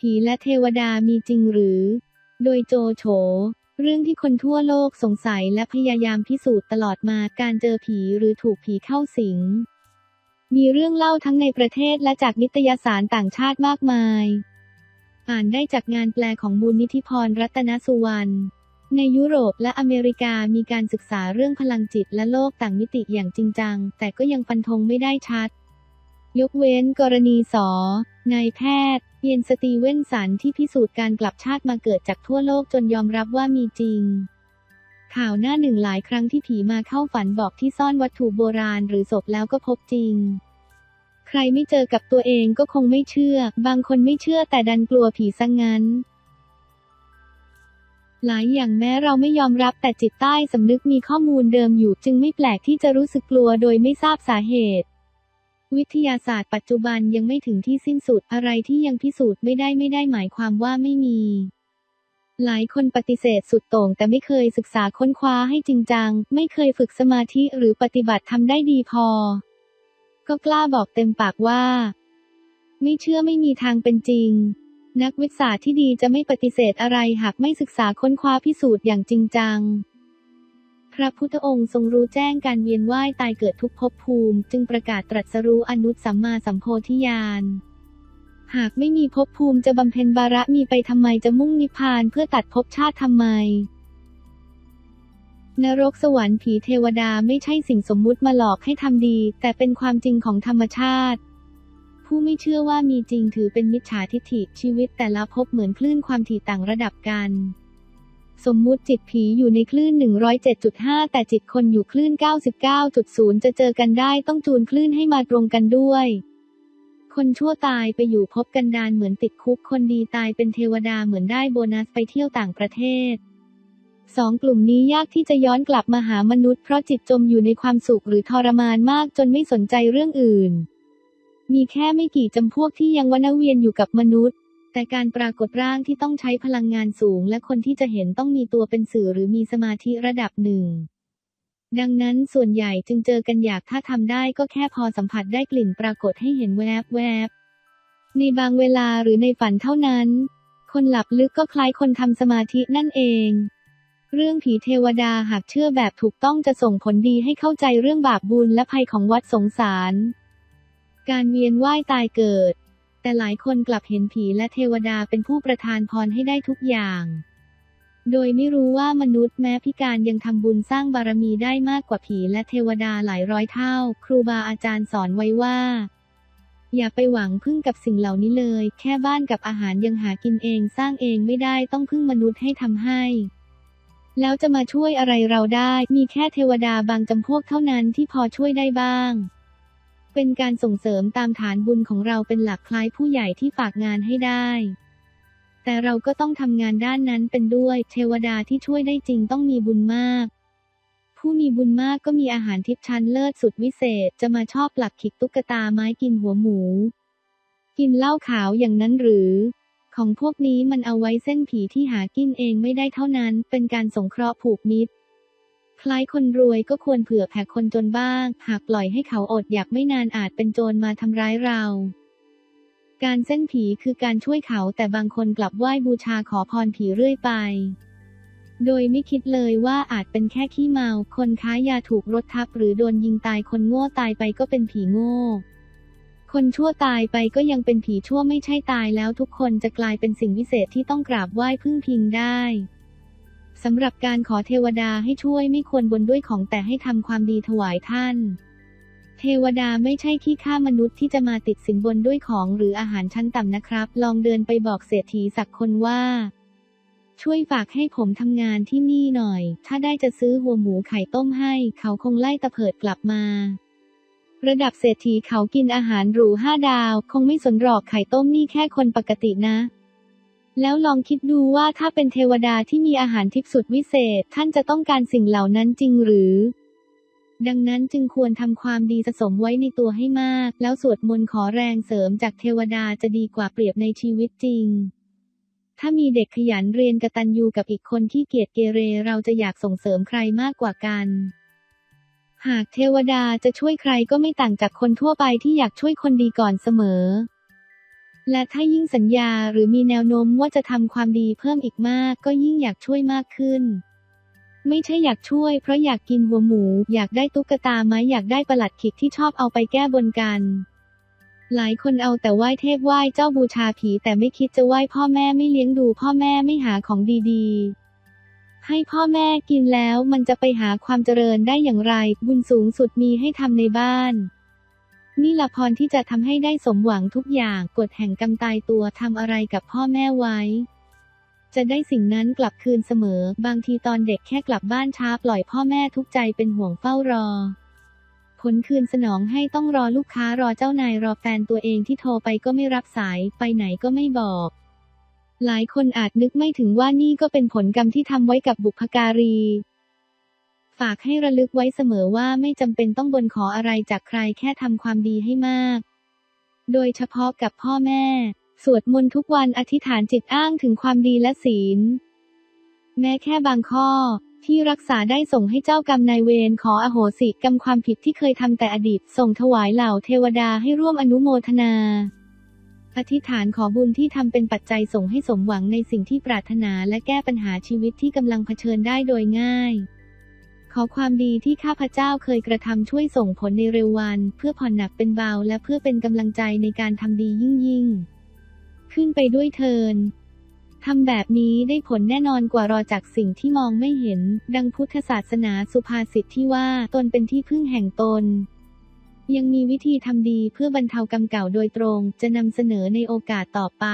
ผีและเทวดามีจริงหรือ โดยโจโฉ เรื่องที่คนทั่วโลกสงสัยและพยายามพิสูจน์ตลอดมาการเจอผีหรือถูกผีเข้าสิง มีเรื่องเล่าทั้งในประเทศและจากนิตยสารต่างชาติมากมาย อ่านได้จากงานแปลของมูลนิธิพรรัตนสุวรรณ ในยุโรปและอเมริกามีการศึกษาเรื่องพลังจิตและโลกต่างมิติอย่างจริงจัง แต่ก็ยังฟันธงไม่ได้ชัด ยกเว้นกรณีสอนายแพทย์ เยนสตีเวนสันที่พิสูจน์การกลับชาติมาเกิดจากทั่วโลกจนยอมรับว่ามีจริง ข่าวหน้าหนึ่งหลายครั้งที่ผีมาเข้าฝันบอกที่ซ่อนวัตถุโบราณหรือศพแล้วก็พบจริง ใครไม่เจอกับตัวเองก็คงไม่เชื่อ บางคนไม่เชื่อแต่ดันกลัวผีซะงงั้น หลายอย่างแม้เราไม่ยอมรับแต่จิตใต้สำนึกมีข้อมูลเดิมอยู่จึงไม่แปลกที่จะรู้สึกกลัวโดยไม่ทราบสาเหตุ วิทยาศาสตร์ปัจจุบันยังไม่ถึงที่สิ้นสุดอะไรที่ยังพิสูจน์ไม่ได้ไม่ได้หมายความว่าไม่มี หลายคนปฏิเสธสุดโต่งแต่ไม่เคยศึกษาค้นคว้าให้จริงจัง ไม่เคยฝึกสมาธิหรือปฏิบัติทำได้ดีพอ ก็กล้าบอกเต็มปากว่า ไม่เชื่อไม่มีทางเป็นจริง นักวิทยาศาสตร์ที่ดีจะไม่ปฏิเสธอะไรหากไม่ศึกษาค้นคว้าพิสูจน์อย่างจริงจัง พระพุทธองค์ทรงรู้แจ้งการเวียนว่ายตายเกิดทุกภพภูมิ จึงประกาศตรัสรู้อนุตสัมมาสัมโพธิญาณหากไม่มีภพภูมิจะบำเพ็ญบารมีไปทำไมจะมุ่งนิพพานเพื่อตัดภพชาติทำไม นรกสวรรค์ผีเทวดาไม่ใช่สิ่งสมมุติมาหลอกให้ทำดี แต่เป็นความจริงของธรรมชาติ ผู้ไม่เชื่อว่ามีจริงถือเป็นมิจฉาทิฏฐิชีวิตแต่ละภพเหมือนคลื่นความถี่ต่างระดับกัน สมมุติจิตผีอยู่ในคลื่น 107.5 แต่จิตคนอยู่คลื่น 99.0 จะเจอกันได้ต้องจูนคลื่นให้มาตรงกันด้วย คนชั่วตายไปอยู่พบกันดานเหมือนติดคุก คนดีตายเป็นเทวดาเหมือนได้โบนัสไปเที่ยวต่างประเทศสองกลุ่มนี้ยากที่จะย้อนกลับมาหามนุษย์เพราะจิตจมอยู่ในความสุขหรือทรมานมากจนไม่สนใจเรื่องอื่น มีแค่ไม่กี่จำพวกที่ยังวนเวียนอยู่กับมนุษย์ แต่การปรากฏร่างที่ต้องใช้พลังงานสูง และคนที่จะเห็นต้องมีตัวเป็นสื่อหรือมีสมาธิระดับหนึ่ง ดังนั้นส่วนใหญ่จึงเจอกันอยากถ้าทำได้ก็แค่พอสัมผัสได้กลิ่นปรากฏให้เห็นแวบแวบในบางเวลาหรือในฝันเท่านั้น คนหลับลึกก็คล้ายคนทำสมาธินั่นเอง เรื่องผีเทวดาหากเชื่อแบบถูกต้องจะส่งผลดีให้เข้าใจเรื่องบาปบุญและภัยของวัดสงสาร การเวียนว่ายตายเกิด แต่หลายคนกลับเห็นผีและเทวดาเป็นผู้ประทานพรให้ได้ทุกอย่าง โดยไม่รู้ว่ามนุษย์แม้พิการยังทำบุญสร้างบารมีได้มากกว่าผีและเทวดาหลายร้อยเท่า ครูบาอาจารย์สอนไว้ว่า อย่าไปหวังพึ่งกับสิ่งเหล่านี้เลย แค่บ้านกับอาหารยังหากินเองสร้างเองไม่ได้ต้องพึ่งมนุษย์ให้ทำให้แล้วจะมาช่วยอะไรเราได้ มีแค่เทวดาบางจำพวกเท่านั้นที่พอช่วยได้บ้าง เป็นการส่งเสริมตามฐานบุญของเราเป็นหลักคล้ายผู้ใหญ่ที่ฝากงานให้ได้ แต่เราก็ต้องทำงานด้านนั้นเป็นด้วย เทวดาที่ช่วยได้จริงต้องมีบุญมาก ผู้มีบุญมากก็มีอาหารทิพชั้นเลิศสุดวิเศษ จะมาชอบหลักขิกตุ๊กตาไม้กินหัวหมู กินเหล้าขาวอย่างนั้นหรือ ของพวกนี้มันเอาไว้เส้นผีที่หากินเองไม่ได้เท่านั้น เป็นการสงเคราะห์ผูกมิตร คล้ายคนรวยก็ควรเผื่อแผ่คนจนบ้าง หากปล่อยให้เขาอดอยากไม่นานอาจเป็นโจรมาทำร้ายเรา การเส้นผีคือการช่วยเขาแต่บางคนกลับไหว้บูชาขอพรผีเรื่อยไป โดยไม่คิดเลยว่าอาจเป็นแค่ขี้เมา คนค้ายาถูกรถทับหรือโดนยิงตายคนโง่ตายไปก็เป็นผีโง่ คนชั่วตายไปก็ยังเป็นผีชั่วไม่ใช่ตายแล้วทุกคนจะกลายเป็นสิ่งวิเศษที่ต้องกราบไหว้พึ่งพิงได้ สำหรับการขอเทวดาให้ช่วยไม่ควรบนด้วยของแต่ให้ทำความดีถวายท่าน เทวดาไม่ใช่ที่ฆ่ามนุษย์ที่จะมาติดสินบนด้วยของหรืออาหารชั้นต่ำนะครับ ลองเดินไปบอกเศรษฐีสักคนว่า ช่วยฝากให้ผมทำงานที่นี่หน่อย ถ้าได้จะซื้อหัวหมูไข่ต้มให้ เขาคงไล่ตะเพิดกลับมาระดับเศรษฐีเขากินอาหารหรูห้าดาว คงไม่สนหรอกไข่ต้มนี่แค่คนปกตินะ แล้วลองคิดดูว่าถ้าเป็นเทวดาที่มีอาหารทิพสุดวิเศษ ท่านจะต้องการสิ่งเหล่านั้นจริงหรือ ดังนั้นจึงควรทำความดีสะสมไว้ในตัวให้มาก แล้วสวดมนต์ขอแรงเสริมจากเทวดาจะดีกว่าเปรียบในชีวิตจริง ถ้ามีเด็กขยันเรียนกตัญญูกับอีกคนที่เกียจเกเรเราจะอยากส่งเสริมใครมากกว่ากันหากเทวดาจะช่วยใครก็ไม่ต่างจากคนทั่วไปที่อยากช่วยคนดีก่อนเสมอ และถ้ายิ่งสัญญาหรือมีแนวโน้มว่าจะทำความดีเพิ่มอีกมากก็ยิ่งอยากช่วยมากขึ้น ไม่ใช่อยากช่วยเพราะอยากกินหัวหมู อยากได้ตุ๊กตาไม้อยากได้ประหลัดขิกที่ชอบเอาไปแก้บนกัน หลายคนเอาแต่ไหว้เทพไหว้เจ้าบูชาผีแต่ไม่คิดจะไหว้พ่อแม่ไม่เลี้ยงดูพ่อแม่ไม่หาของดีๆให้พ่อแม่กินแล้วมันจะไปหาความเจริญได้อย่างไร บุญสูงสุดมีให้ทำในบ้าน นี่ละพรที่จะทำให้ได้สมหวังทุกอย่างกฎแห่งกรรมตายตัวทำอะไรกับพ่อแม่ไว้ จะได้สิ่งนั้นกลับคืนเสมอ บางทีตอนเด็กแค่กลับบ้านช้าปล่อยพ่อแม่ทุกใจเป็นห่วงเฝ้ารอ ผลคืนสนองให้ต้องรอลูกค้ารอเจ้านายรอแฟนตัวเองที่โทรไปก็ไม่รับสายไปไหนก็ไม่บอกหลายคนอาจนึกไม่ถึงว่านี่ก็เป็นผลกรรมที่ทำไว้กับบุพการี ฝากให้ระลึกไว้เสมอว่าไม่จำเป็นต้องบนขออะไรจากใครแค่ทำความดีให้มาก โดยเฉพาะกับพ่อแม่ สวดมนต์ทุกวันอธิษฐานจิตอ้างถึงความดีและศีล แม้แค่บางข้อที่รักษาได้ส่งให้เจ้ากรรมนายเวรขออโหสิกรรมความผิดที่เคยทำแต่อดีต ส่งถวายเหล่าเทวดาให้ร่วมอนุโมทนาอธิษฐานขอบุญที่ทำเป็นปัจจัยส่งให้สมหวังในสิ่งที่ปรารถนาและแก้ปัญหาชีวิตที่กำลังเผชิญได้โดยง่าย ขอความดีที่ข้าพเจ้าเคยกระทำช่วยส่งผลในเร็ววัน เพื่อผ่อนหนักเป็นเบาและเพื่อเป็นกำลังใจในการทำดียิ่งยิ่ง ขึ้นไปด้วยเทินทำแบบนี้ได้ผลแน่นอนกว่ารอจากสิ่งที่มองไม่เห็น ดังพุทธศาสนาสุภาษิตที่ว่าตนเป็นที่พึ่งแห่งตน ยังมีวิธีทำดีเพื่อบรรเทากรรมเก่าโดยตรง จะนำเสนอในโอกาสต่อไป